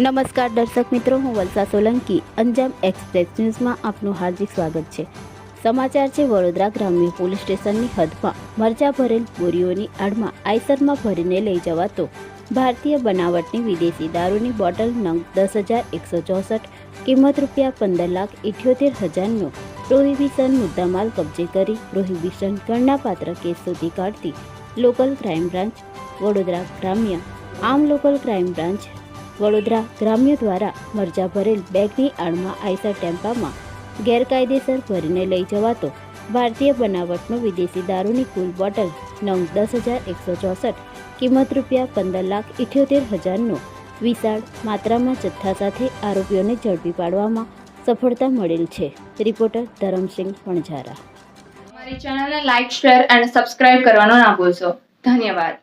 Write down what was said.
નમસ્કાર દર્શક મિત્રો, હું વલસા સોલંકી. અંજામ એક્સપ્રેસ ન્યૂઝમાં આપનું હાર્દિક સ્વાગત છે. સમાચાર છે, વડોદરા ગ્રામ્ય પોલીસ સ્ટેશનની હદમાં. મરચા ભરેલ બોરીઓની આડમાં આઈસરમાં ભરીને લઈ જવાતો ભારતીય બનાવટની વિદેશી દારૂની બોટલ નંગ દસ હજાર એકસો ચોસઠ, કિંમત રૂપિયા પંદર લાખ ઇઠ્યોતેર હજારનો પ્રોહિબિશન મુદ્દામાલ કબજે કરી પ્રોહિબિશન ગણનાપાત્ર કેસ શોધી કાઢતી લોકલ ક્રાઇમ બ્રાન્ચ, વડોદરા ગ્રામ્ય આમ લોકલ ક્રાઇમ બ્રાન્ચ વડોદરા ગ્રામ્ય દ્વારા મરજા ભરેલ બેગની આડમાં આઈસર ટેમ્પામાં ગેરકાયદેસર ભરીને લઈ જવાતો ભારતીય બનાવટનો વિદેશી દારૂની કુલ બોટલ નંગ દસ હજાર એકસો ચોસઠ, કિંમત રૂપિયા પંદર લાખ ઇઠ્યોતેર હજારનો વિશાળ માત્રામાં જથ્થા સાથે આરોપીઓને ઝડપી પાડવામાં સફળતા મળેલ છે. રિપોર્ટર ધરમસિંહ પણઝારા અમારી ચેનલને લાઇક શેર અને સબસ્ક્રાઇબ કરવાનો ના ભૂલશો. ધન્યવાદ.